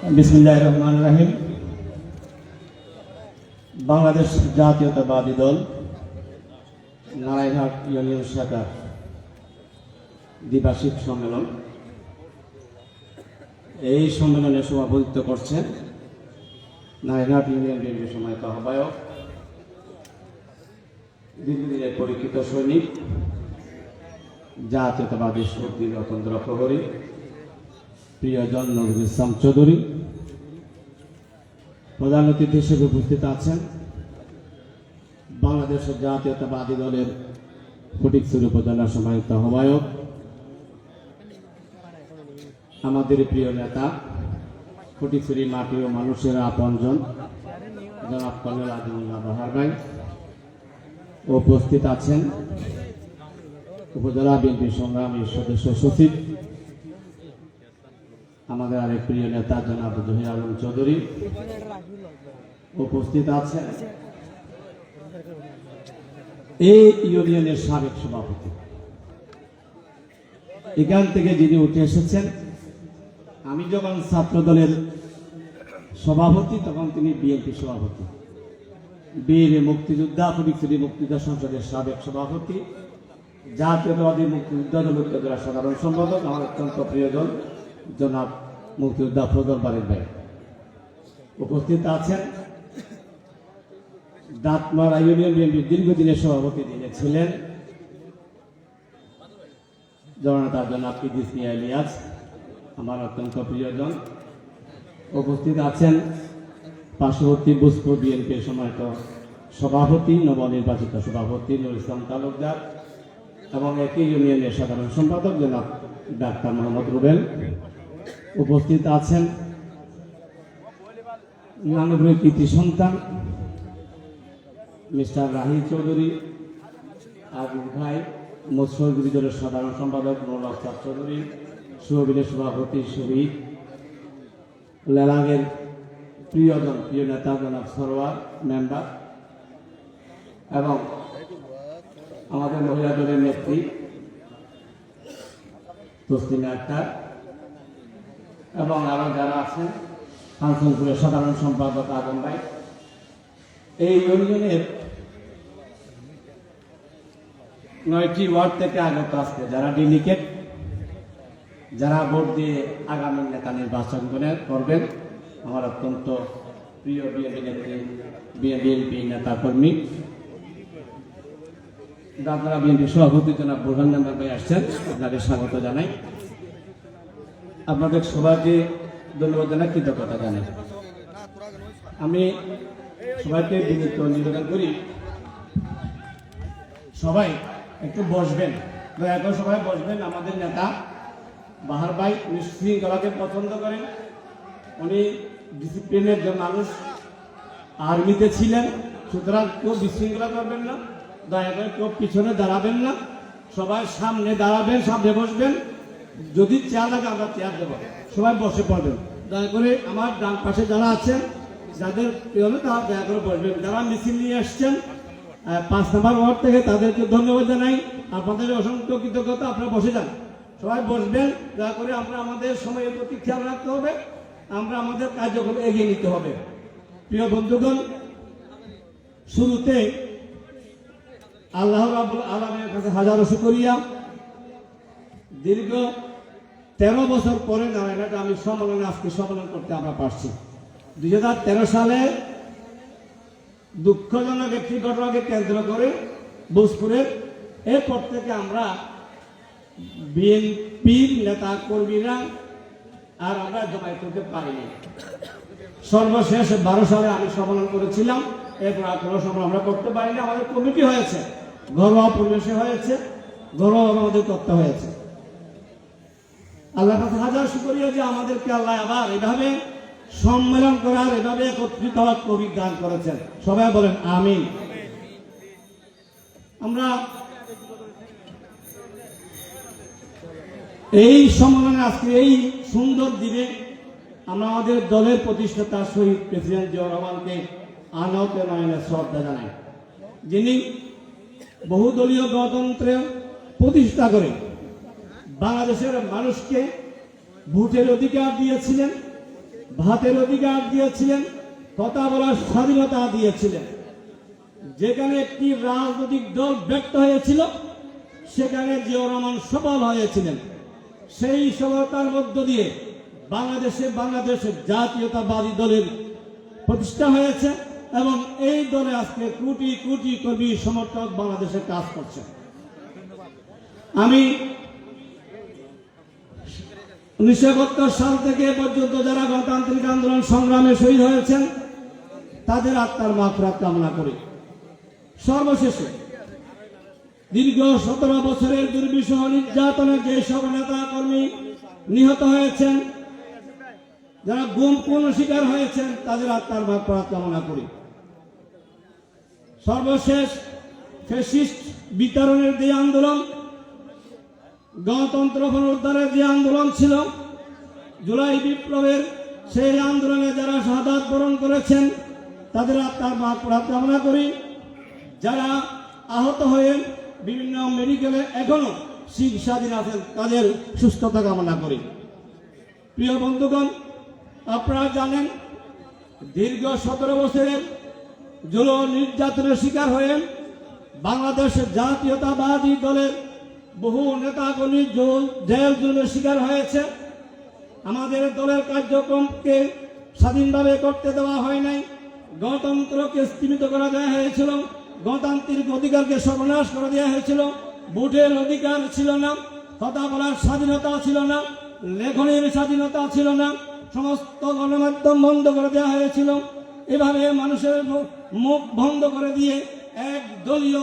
বিসমিল্লাহ রহমান রাহিম। বাংলাদেশ জাতীয়তাবাদী দল, নারায়ণহাট ইউনিয়ন শাখা দ্বিবার্ষিক সম্মেলন। এই সম্মেলনে সভাপতিত্ব করছেন নারায়ণহাট ইউনিয়ন বিএনপি সময়ত আহ্বায়ক, দীর্ঘদিনের পরীক্ষিত সৈনিক, জাতীয়তাবাদী শক্তি রতন্দ্র প্রহরী প্রিয়জন নজরুল ইসলাম চৌধুরী, প্রধান অতিথি হিসেবে উপস্থিত আছেন। বাংলাদেশের জাতীয়তাবাদী দলের ফটিকছড়ি উপজেলা সমাহিত আহ্বায়ক, আমাদের প্রিয় নেতা ফটিকছড়ি মাটি ও মানুষের আপনজন, জনাব কর্নেল আজিমুল্লাহ বাহার ভাই উপস্থিত আছেন। উপজেলা বিএনপি সংগ্রামী সদস্য সচিব আমাদের আরেক প্রিয় নেতা জনাব জহির আলম চৌধুরী উপস্থিত আছেন। এই ইউনিয়নের সাবেক সভাপতি। এখান থেকে যিনি উঠে এসেছেন, আমি যখন ছাত্র দলের সভাপতি, তখন তিনি বিএনপি সভাপতি। বীর মুক্তিযোদ্ধা ফটিকছড়ি মুক্তিযোদ্ধা সংসদের সাবেক সভাপতি। জাতীয়তাবাদী মুক্তিযোদ্ধা দল উপজেলা সাধারণ সম্পাদক, আমার অত্যন্ত প্রিয়জন জনাব মুক্তিযোদ্ধা ফজল বাড়ির ভাই। উপস্থিত আছেন দাঁতমারা ইউনিয়ন বিএনপির দীর্ঘদিনের সভাপতি তিনি ছিলেন। জননেতা জনাব ইদিস মিয়া ইলিয়াস, আমার অত্যন্ত প্রিয়জন। উপস্থিত আছেন পার্শ্ববর্তী বুসপুর বিএনপির সময়ত সভাপতি, নবনির্বাচিত সভাপতি নুর ইসলাম তালুকদার এবং একই ইউনিয়নের সাধারণ সম্পাদক জনাব ডাক্তার মোহাম্মদ রুবেল। উপস্থিত আছেন নানপুরের কৃতি সন্তান, মিস্টার রাহি চৌধুরী, আবুল ভাই মৎস্য দলের সাধারণ সম্পাদক নুরুল আফতাব চৌধুরী সুহবিলের সভাপতি শহীদ লেলাঙের প্রিয়জন, প্রিয় নেতা জনাব সরোয়ার, মেম্বার, এবং আমাদের মহিলা দলের নেত্রী, তসলিমা আক্তার এবং আরও যারা আছেন কাঞ্চনপুরের সাধারণ সম্পাদক আগম ভাই, এই ইউনিয়নের নয়টি ওয়ার্ড থেকে আগত আসবে যারা ডেলিকেট যারা ভোট দিয়ে আগামী নেতা নির্বাচন করে করবেন, আমার অত্যন্ত প্রিয় বিএনপি নেত্রী, বিএনপি নেতা কর্মী আপনারা বিএনপি সভাপতি জনাব বোরহান ভাই আসছেন, আপনাদের স্বাগত জানাই। আপনাদের সবাইকে ধন্যবাদ জানাই, কৃতজ্ঞতা জানাই। আমি সবাইকে বিনীত নিবেদন করি, সবাই একটু বসবেন। দয়া করে সবাই বসবেন, আমাদের নেতা বাহার ভাই উনি শৃঙ্খলাকে পছন্দ করেন। উনি ডিসিপ্লিনের যে মানুষ আর্মিতে ছিলেন, সুতরাং কেউ বিশৃঙ্খলা করবেন না। দয়া করে কেউ পিছনে দাঁড়াবেন না। সবাই সামনে দাঁড়াবেন, সামনে বসবেন। যদি চেয়ার লাগে আমরা চেয়ার দেবো। সবাই বসে পড়বেন। দয়া করে আমার ডান পাশে যারা আছেন, যাদের প্রিয় তারা দয়া করে বসবেন। যারা মিছিল নিয়ে আসছেন পাঁচ নম্বর ওয়ার্ড থেকে তাদেরকে ধন্যবাদ জানাই। আপনাদের অসংখ্য কৃতজ্ঞতা, আপনারা বসে যান। সবাই বসবেন। দয়া করে আমরা আমাদের সময়ের প্রতি খেয়াল রাখতে হবে। আমরা আমাদের কার্যক্রম এগিয়ে নিতে হবে। প্রিয় বন্ধুগণ, শুরুতে আল্লাহ রাবুল আলমের কাছে হাজারো শুকরিয়া দীর্ঘ তেরো বছর পরে নারায়ণাটা আমি সম্মেলনে, আজকে সম্মেলন করতে আমরা পারছি। দুই হাজার তেরো সালে দুঃখজনক একটি ঘটনাকে কেন্দ্র করে বোসপুরের এরপর থেকে আমরা বিএনপির নেতা কর্মীরা আর আমরা জমায়েত করতে পারিনি। সর্বশেষ বারো সালে আমি সম্মেলন করেছিলাম, এরপর আর কোনো সম্মেলন আমরা করতে পারিনি। আমাদের কমিটি হয়েছে, ঘরোয়া পরিবেশে হয়েছে ঘরোয়া আমাদের করতে হয়েছে। আল্লাহ কাছে হাজার শুকরিয়া যে আমাদেরকে আল্লাহ আবার এভাবে সম্মেলন করার, এভাবে একত্রিত হওয়ার তৌফিক দান করেছেন। সবাই বলেন, আমিন। আমরা এই সম্মেলনে আজকে এই সুন্দর দিনে আমরা আমাদের দলের প্রতিষ্ঠাতা শহীদ প্রেসিডেন্ট জিয়া রহমানকে আনত নয়নে শ্রদ্ধা জানাই। যিনি বহুদলীয় গণতন্ত্রে প্রতিষ্ঠা করে বাংলাদেশের মানুষকে ভোটের অধিকার দিয়েছিলেন, ভাতের অধিকার দিয়েছিলেন, কথা বলার স্বাধীনতা দিয়েছিলেন। যেখানে একটি রাজনৈতিক দল ব্যর্থ হয়েছিল, সেখানে জিয়াউর রহমান সফল হয়েছিলেন। সেই সফলতার মধ্য দিয়ে বাংলাদেশে বাংলাদেশের জাতীয়তাবাদী দলের প্রতিষ্ঠা হয়েছে এবং এই দলে আজকে কোটি কোটি কর্মী সমর্থক বাংলাদেশে কাজ করছে। আমি উনিশশো একাত্তর সাল থেকে পর্যন্ত যারা গণতান্ত্রিক আন্দোলন সংগ্রামে শহীদ হয়েছেন, তাদের আত্মার মাফরাত কামনা করি। সর্বশেষে, দীর্ঘ সতেরো বছরের দুর্বিষহ নির্যাতনে যে সব নেতা কর্মী নিহত হয়েছেন, যারা গুম কোন শিকার হয়েছেন, তাদের আত্মার মাফরাত কামনা করি। সর্বশেষ ফেসিস্ট বিতরণের যে আন্দোলন গণতন্ত্র পুনরুদ্ধারের যে আন্দোলন ছিল, জুলাই বিপ্লবের সেই আন্দোলনে যারা শাহাদাত বরণ করেছেন, তাদের আত্মার মাফরাত কামনা করি। যারা আহত হয়ে বিভিন্ন মেডিকেলে এখনও চিকিৎসাধীন আছেন, তাদের সুস্থতা কামনা করি। প্রিয় বন্ধুগণ, আপনারা জানেন, দীর্ঘ সতেরো বছরের জুল নির্যাতনের শিকার হয়ে বাংলাদেশের জাতীয়তাবাদী দলের বহু নেতাকর্মী জুল- জুলের শিকার হয়েছে। আমাদের দলের কার্যক্রমকে স্বাধীনভাবে করতে দেওয়া হয় নাই। গণতন্ত্রকে স্তীমিত করা দেওয়া হয়েছিল। গণতান্ত্রিক অধিকারকে সর্বনাশ করে দেওয়া হয়েছিল। ভোটের অধিকার ছিল না। কথা বলার স্বাধীনতা ছিল না। লেখনের স্বাধীনতা ছিল না। সমস্ত গণমাধ্যম বন্ধ করে দেওয়া হয়েছিল। এভাবে মানুষের মুখ বন্ধ করে দিয়ে এক দলীয়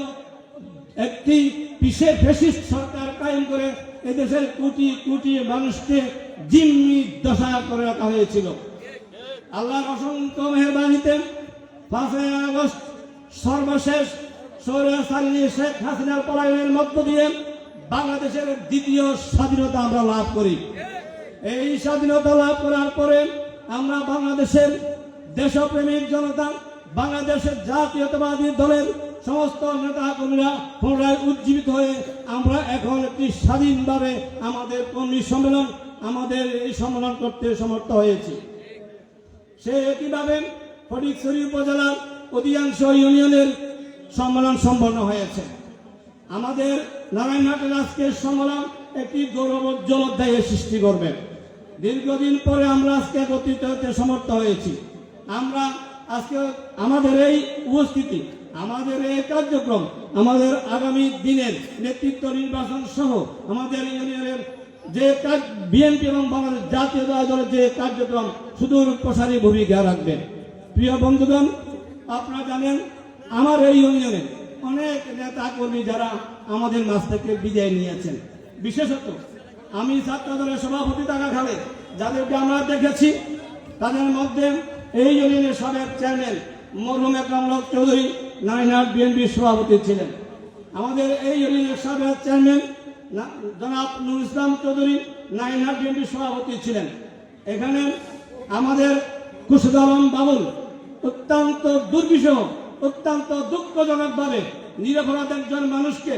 একটি পিসে ফেসিস্ট সরকার কায়েম করে এদেশের কোটি কোটি মানুষকে জিম্মি দশা করে রাখা হয়েছিল। আল্লাহর অসংখ্য মেহরবানিতে পাঁচই আগস্ট সর্বশেষ সৌরাসালী শেখ হাসিনার পলায়নের মধ্য দিয়ে বাংলাদেশের দ্বিতীয় স্বাধীনতা আমরা লাভ করি। এই স্বাধীনতা লাভ করার পরে আমরা বাংলাদেশের দেশপ্রেমিক জনতা, বাংলাদেশের জাতীয়তাবাদী দলের সমস্ত নেতা কর্মীরা পুনরায় উজ্জীবিত হয়ে আমরা এখন একটি স্বাধীনভাবে আমাদের কর্মী সম্মেলন, আমাদের এই সম্মেলন করতে সমর্থ হয়েছি। সে একইভাবে ফটিকছড়ি উপজেলার অধিকাংশ ইউনিয়নের সম্মেলন সম্পন্ন হয়েছে। আমাদের নারায়ণহাটের আজকের সম্মেলন একটি গৌরবোজ্জ্বল অধ্যায়ের সৃষ্টি করবে। দীর্ঘদিন পরে আমরা আজকে একত্রিত হতে সমর্থ হয়েছি। আমরা আজকে আমাদের এই উপস্থিতি আমাদের এই কার্যক্রম, আমাদের আগামী দিনের নেতৃত্ব নির্বাচন সহ আমাদের ইউনিয়নের যে কাজ, বিএনপি এবং বাংলাদেশ জাতীয় দলের যে কার্যক্রম, সুদূর প্রসারী ভূমিকা রাখবে প্রিয় বন্ধুগণ, আপনারা জানেন, আমার এই ইউনিয়নে অনেক নেতা কর্মী যারা আমাদের মাছ থেকে বিদায় নিয়েছেন। বিশেষত, আমি ছাত্র দলের সভাপতি থাকাকালে যাদেরকে আমরা দেখেছি, তাদের মধ্যে এই ইউনিয়নের সাবেক চেয়ারম্যান মরহুম একরাম লোক চৌধুরী নারায়ণহাট বিএনপির সভাপতি ছিলেন। আমাদের এই ইউনিয়নের সাবেক চেয়ারম্যান জনাব নুর ইসলাম চৌধুরী নারায়ণহাট বিএনপির সভাপতি ছিলেন। এখানে আমাদের খুশদ বাবুল অত্যন্ত দুর্বিষহ, অত্যন্ত দুঃখজনকভাবে নিরপরাধ একজন মানুষকে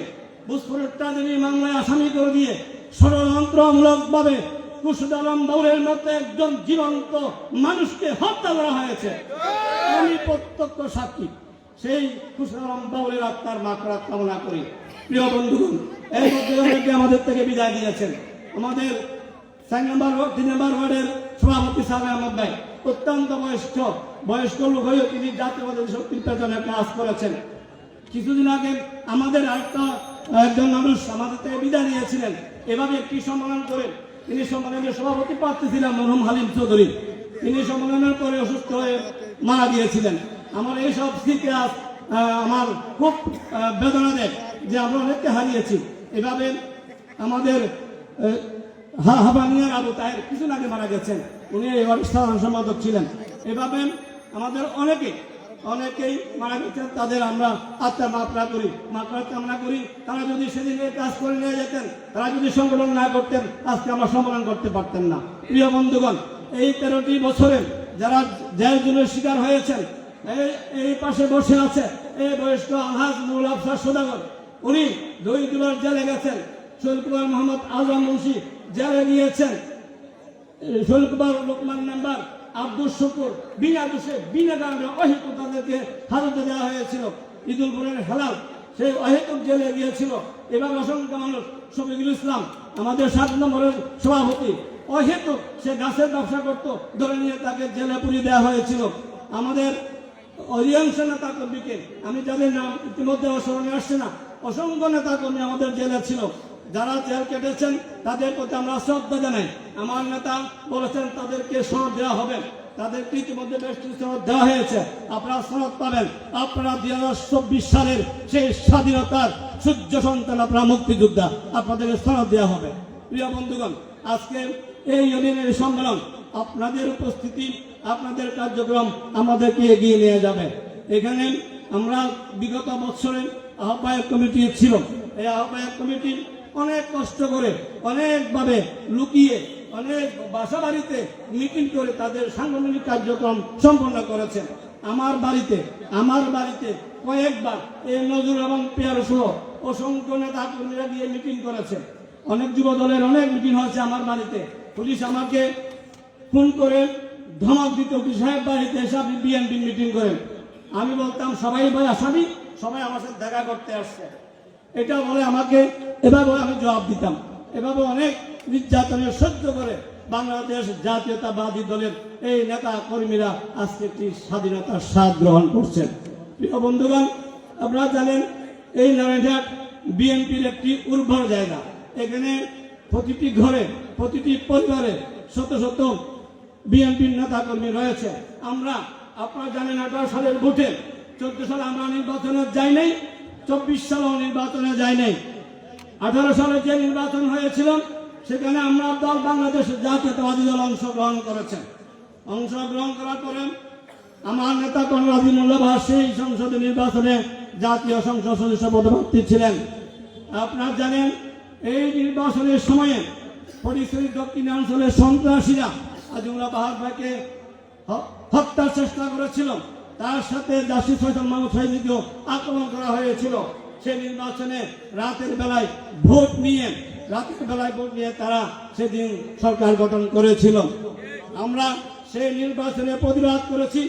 বুসফুরটাদেরী মামলায় আসামি করে দিয়ে ষড়যন্ত্রমূলকভাবে খুশদ বাবুলের মতো একজন জীবন্ত মানুষকে হত্যা করা হয়েছে। আমি প্রত্যক্ষ সাক্ষী। সেই খুশদ আলম বাবুলের আত্মার মাকড়া কামনা করি। প্রিয় বন্ধুগণ, এই মধ্যে আমাদের থেকে বিদায় দিয়েছেন। আমাদের তিন নম্বর ওয়ার্ডের সভাপতি সাহেব আহমদ ভাই, অত্যন্ত বয়স্ক বয়স্ক লোক হয়েও তিনি জাতীয়বাদী শক্তির পেছনে কাজ করেছেন। কিছুদিন আগে আমাদের আরেকটা, একজন মানুষ আমাদের থেকে বিদায় নিয়েছিলেন। এভাবে একটি সম্মেলন করে তিনি সম্মেলনের সভাপতি প্রার্থী ছিলেন মরহুম হালিম চৌধুরী। তিনি সম্মেলনের পরে অসুস্থ হয়ে মারা গিয়েছিলেন। আমার এইসব স্মৃতি আজ, আমার খুব বেদনা দেয় যে আমরা অনেককে হারিয়েছি। এভাবে আমাদের হা- হাবানিয়ার আবু তাহের কিছুদিন আগে মারা গেছেন। উনি এই সাধারণ সম্পাদক ছিলেন। এভাবে আমাদের অনেকে অনেকেই মারা গেছেন তাদের আমরা আত্মার মাপনা করি মাপনা কামনা করি। তারা যদি সেদিন কাজ করে নিয়ে যেতেন তারা যদি সংগঠন না করতেন আজকে আমরা সম্মেলন করতে পারতেন না। প্রিয় বন্ধুগণ এই তেরোটি বছরের যারা জেল জুলের শিকার হয়েছেন এই পাশে বসে আছে এই বয়স্ক আলহাজ নুরুল আফসার সদাগর উনি দুই দুবার জেলে গেছেন। কুমার মোহাম্মদ আজম মুন্সি জেলে গিয়েছেন। শৈল কুমার লোকমান মেম্বার আব্দুল শুকুর বিনা দোষে, বিনা কারণে অহেতু তাদেরকে হাজতে দেওয়া হয়েছিল। ঈদুল পুরের হেলাল, সেই অহেতুক জেলে গিয়েছিল। এবার অসংখ্য মানুষ শফিকুল ইসলাম, আমাদের সাত নম্বরের সভাপতি, অহেতুক সে গাছের ব্যবসা করত, ধরে নিয়ে তাকে জেলে পুরিয়ে দেওয়া হয়েছিল। আমাদের অধিকাংশ নেতা কর্মীকে আমি যাদের নাম ইতিমধ্যে স্মরণে আসছে না। অসংখ্য নেতা কর্মী আমাদের জেলে ছিল। যারা জেল কেটেছেন, তাদের প্রতি আমরা শ্রদ্ধা জানাই। আমার নেতা বলেছেন, তাদেরকে সনদ দেওয়া হবে। তাদেরকে ইতিমধ্যে বেশ কিছু দেওয়া হয়েছে। আপনারা সনদ পাবেন। আপনারা দুই হাজার চব্বিশ সালের সেই স্বাধীনতার সূর্য সন্তান, আপনারা মুক্তিযোদ্ধা। আপনাদেরকে সনদ দেওয়া হবে। প্রিয় বন্ধুগণ, আজকে এই ইউনিয়নের সম্মেলন, আপনাদের উপস্থিতি আপনাদের কার্যক্রম আমাদেরকে এগিয়ে নিয়ে যাবে। এখানে আমরা বিগত বছরের আহ্বায়ক কমিটি ছিল। এই আহ্বায়ক কমিটি অনেক কষ্ট করে, অনেকভাবে লুকিয়ে, অনেক বাসা বাড়িতে মিটিং করে তাদের সাংগঠনিক কার্যক্রম সম্পন্ন করেছেন আমার বাড়িতে আমার বাড়িতে কয়েকবার এই নজরুল এবং পেয়ার সহ অসংখ্য নেতা কর্মীরা গিয়ে মিটিং করেছেন অনেক যুব দলের অনেক মিটিং হয়েছে আমার বাড়িতে। পুলিশ আমাকে ফোন করে ধমক দিত কি সাহেব বাড়িতে এসে আপনি বিএনপি মিটিং করেন। আমি বলতাম, সবাই ভাই আসামি, সবাই আমার সাথে দেখা করতে আসছে। এটা বলে আমাকে, এভাবে আমি জবাব দিতাম। এভাবে অনেক নির্যাতনের সহ্য করে বাংলাদেশ জাতীয়তাবাদী দলের এই নেতা কর্মীরা আজকে একটি স্বাধীনতার স্বাদ গ্রহণ করছেন। প্রিয় বন্ধুগণ, আপনারা জানেন, এই নারায়ণঘাট বিএনপির একটি উর্বর জায়গা। এখানে প্রতিটি ঘরে, প্রতিটি পরিবারে শত শত বিএনপির নেতা কর্মী রয়েছে। আমরা, আপনারা জানেন আঠারো সালের ভোটে চোদ্দ সালে আমরা নির্বাচনে যাই নাই, চব্বিশ সালেও নির্বাচনে যাই নাই। আঠারো সালে যে নির্বাচন হয়েছিল, সেখানে আমরা দল বাংলাদেশ জাতীয়তাবাদী দল অংশগ্রহণ করেছে অংশগ্রহণ করার পরে আমার নেতা কনরাজি মোল্লাবাহ সেই সংসদে নির্বাচনে জাতীয় সংসদ সদস্য পদপ্রার্থী ছিলেন। আপনারা জানেন, এই নির্বাচনের সময়ে পরিচয় দক্ষিণাঞ্চলের সন্ত্রাসীরা আজিমুল্লাহ বাহার ভাইকে হত্যার চেষ্টা করেছিল তার সাথে দাসী ফয়সাল মাহমুদ সাইদিকেও আক্রমণ করা হয়েছিল সেই নির্বাচনে রাতের বেলায় ভোট নিয়ে রাতের বেলায় ভোট নিয়ে তারা সেদিন সরকার গঠন করেছিল। আমরা সেই নির্বাচনে প্রতিবাদ করেছি,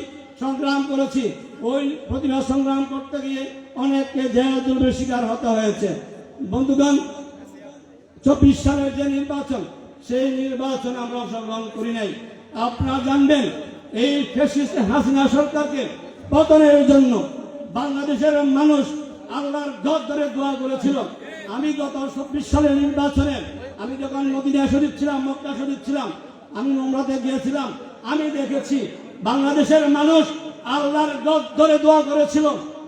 সংগ্রাম করেছি। ওই প্রতিবাদ সংগ্রাম করতে গিয়ে অনেককে জেল শিকার হতে হয়েছে। বন্ধুগণ, চব্বিশ সালের যে নির্বাচন সেই নির্বাচন আমরা অংশগ্রহণ করি নাই। আপনারা জানবেন, এই ফেসিস্ট হাসিনা সরকারকে পতনের জন্য বাংলাদেশের মানুষ আল্লাহর গদ ধরে দোয়া করেছিল। আমি গত চব্বিশ সালের নির্বাচনে আমি যখন মদিনা শরীফ ছিলাম, মক্কা শরীফ ছিলাম, আমি নোংরাতে গিয়েছিলাম, আমি দেখেছি বাংলাদেশের মানুষ আল্লাহর গদ ধরে দোয়া করেছিল।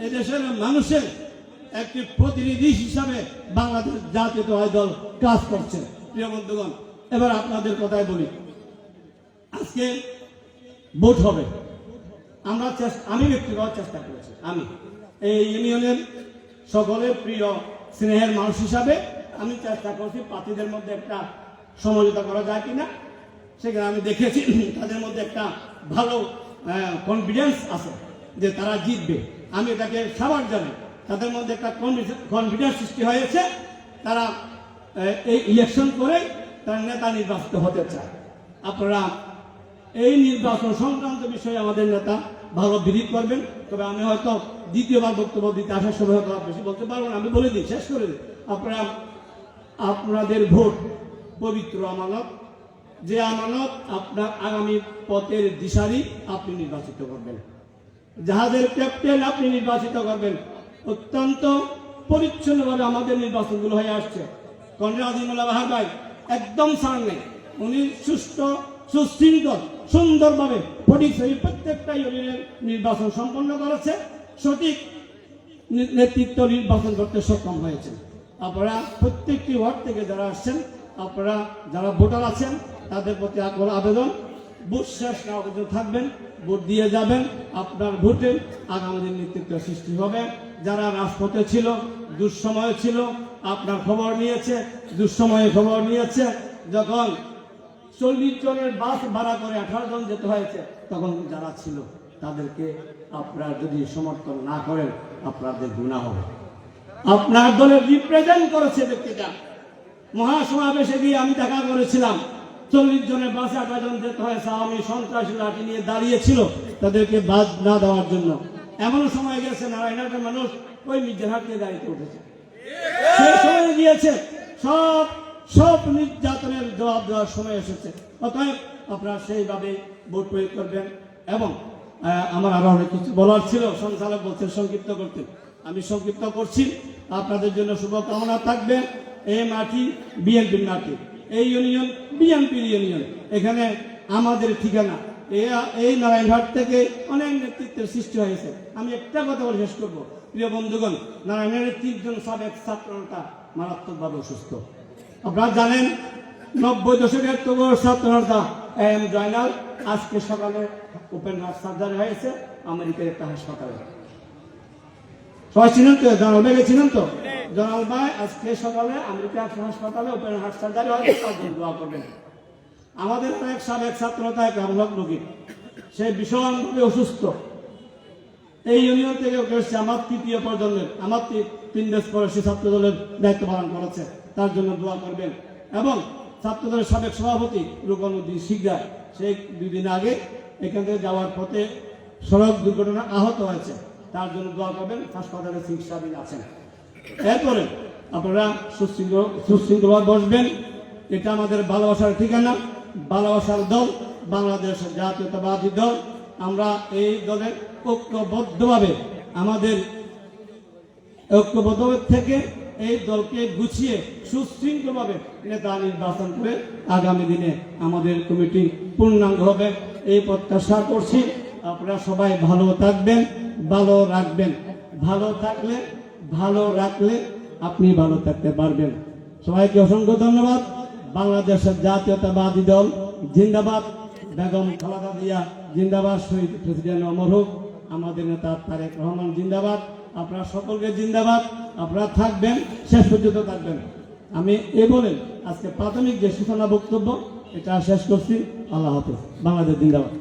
এদেশের মানুষের একটি প্রতিনিধি হিসাবে বাংলাদেশ জাতীয় জাতীয়তাবাদী দল কাজ করছে। প্রিয় বন্ধুগণ, এবার আপনাদের কথায় বলি। আজকে ভোট হবে। আমরা আমি ব্যক্তিগত চেষ্টা করেছি। আমি। এই ইউনিয়নের সকলের প্রিয় স্নেহের মানুষ হিসাবে আমি চেষ্টা করছি প্রার্থীদের মধ্যে একটা সমঝোতা করা যায় কিনা। সেখানে আমি দেখেছি তাদের মধ্যে একটা ভালো কনফিডেন্স আছে যে তারা জিতবে। আমি এটাকে সবার জানি। তাদের মধ্যে একটা কনফিডেন্স সৃষ্টি হয়েছে। তারা এই ইলেকশন করে তারা নেতা নির্বাচিত হতে চায়। আপনারা এই নির্বাচন সংক্রান্ত বিষয়ে আমাদের নেতা ভালো বিধিত করবেন। তবে আমি হয়তো দ্বিতীয়বার বক্তব্য দিতে আসার সময় হয়তো বেশি বলতে পারব না। আমি বলে দিই, শেষ করে দিই। আপনারা, আপনাদের ভোট পবিত্র আমানত। যে আমানত আপনার আগামী পথের দিশারি আপনি নির্বাচিত করবেন। জাহাজের ক্যাপ্টেন আপনি নির্বাচিত করবেন, অত্যন্ত পরিচ্ছন্নভাবে আমাদের নির্বাচনগুলো হয়ে আসছে। কনরাজ ইমুল্লাহ বাহার ভাই, একদম সার নেই উনি সুস্থ সুশৃঙ্খল, সুন্দরভাবে পরিচয় প্রত্যেকটা ইউনিয়নের নির্বাচন সম্পন্ন করেছে, সঠিক নেতৃত্ব নির্বাচন করতে সক্ষম হয়েছে। আপনারা প্রত্যেকটি ওয়ার্ড থেকে যারা আসছেন, আপনারা যারা ভোটার আছেন, তাদের প্রতি আগ্রহ, আবেদন ভোট শেষ না থাকবেন, ভোট দিয়ে যাবেন, আপনার ভোটে আগামী দিন নেতৃত্ব সৃষ্টি হবে। যারা রাজপথে ছিল, দুঃসময়ে ছিল, আপনার খবর নিয়েছে, দুঃসময়ে খবর নিয়েছে, যখন চল্লিশ জনের বাস ভাড়া করে আঠারো জন যেতে হয়েছে, তখন যারা ছিল, তাদেরকে আপনারা যদি সমর্থন না করেন, আপনাদের গুণা হবে। আপনার দলের রিপ্রেজেন্ট করেছে ব্যক্তিটা মহাসমাবেশে গিয়ে আমি দেখা করেছিলাম চল্লিশ জনের বাসে জন যেতে হয় আওয়ামী সন্ত্রাসী লাঠি নিয়ে দাঁড়িয়েছিল তাদেরকে বাদ না দেওয়ার জন্য। এমন সময় গেছে নারায়ণহাটের মানুষ ওই মির্জাহাট নিয়ে দাঁড়িয়ে উঠেছে। সেই সময় গিয়েছে, সব সব নির্যাতনের জবাব দেওয়ার সময় এসেছে। অতএব আপনারা সেইভাবে ভোট প্রয়োগ করবেন এবং আমার আরও অনেক কিছু বলার ছিল, সঞ্চালক বলছেন সংক্ষিপ্ত করতে। আমি সংক্ষিপ্ত করছি। আপনাদের জন্য শুভকামনা থাকবে। এই মাটি বিএনপির মাটি এই ইউনিয়ন, বিএনপির ইউনিয়ন। এখানে আমাদের ঠিকানা। এই নারায়ণঘাট থেকে অনেক নেতৃত্বের সৃষ্টি হয়েছে। আমি একটা কথা বলে শেষ করব। প্রিয় বন্ধুগণ, নারায়ণের তিনজন সাবেক ছাত্রটা মারাত্মকভাবে অসুস্থ। আপনারা জানেন, নব্বই দশকের তবুর ছাত্রতা এম জয়নাল আজকে সকালে ওপেন হার্ট সার্জারি হয়েছে আমেরিকার একটা হাসপাতালে। সবাই চিনেন তো? জনাল ভাই ছিলেন তো? জনাল ভাই, আজকে সকালে আমেরিকা হাসপাতালে ওপেন হার্ট সার্জারি হয়েছে তার জন্য দোয়া করবেন। আমাদের এক সাবেক ছাত্রতা এক আমলক রোগী। সে ভীষণভাবে অসুস্থ। এই ইউনিয়ন থেকে উঠে এসেছে আমার তৃতীয় প্রজন্মের, আমার তিন দেশ পরে সে ছাত্র দলের দায়িত্ব পালন করেছে। তার জন্য দোয়া করবেন। এবং ছাত্র দলের সাবেক সভাপতি রূপনুদ্দিন শিকদার, সে দুই দিন আগে এখান থেকে যাওয়ার পথে সড়ক দুর্ঘটনা আহত হয়েছে। তার জন্য দোয়া করবেন, হাসপাতালে চিকিৎসাধীন আছেন। এরপরে আপনারা সুশৃঙ্খল সুশৃঙ্খলভাবে বসবেন। এটা আমাদের ভালোবাসার ঠিকানা, ভালোবাসার দল, বাংলাদেশ জাতীয়তাবাদী দল। আমরা এই দলের ঐক্যবদ্ধভাবে আমাদের ঐক্যবদ্ধ থেকে এই দলকে গুছিয়ে সুশৃঙ্খলভাবে নেতা নির্বাচন করে আগামী দিনে আমাদের কমিটি পূর্ণাঙ্গ হবে। এই প্রত্যাশা করছি। আপনারা সবাই ভালো থাকবেন, ভালো রাখবেন। ভালো থাকলে ভালো রাখলে আপনি ভালো থাকতে পারবেন। সবাইকে অসংখ্য ধন্যবাদ। বাংলাদেশের জাতীয়তাবাদী দল জিন্দাবাদ। বেগম খালাদা জিয়া জিন্দাবাদ। শহীদ প্রেসিডেন্ট অমর হোক। আমাদের নেতা তারেক রহমান জিন্দাবাদ। আপনারা সকলকে জিন্দাবাদ। আপনারা থাকবেন, শেষ পর্যন্ত থাকবেন। আমি এ বলে আজকে প্রাথমিক যে সূচনা বক্তব্য, এটা শেষ করছি। আল্লাহ হাফেজ। বাংলাদেশ জিন্দাবাদ।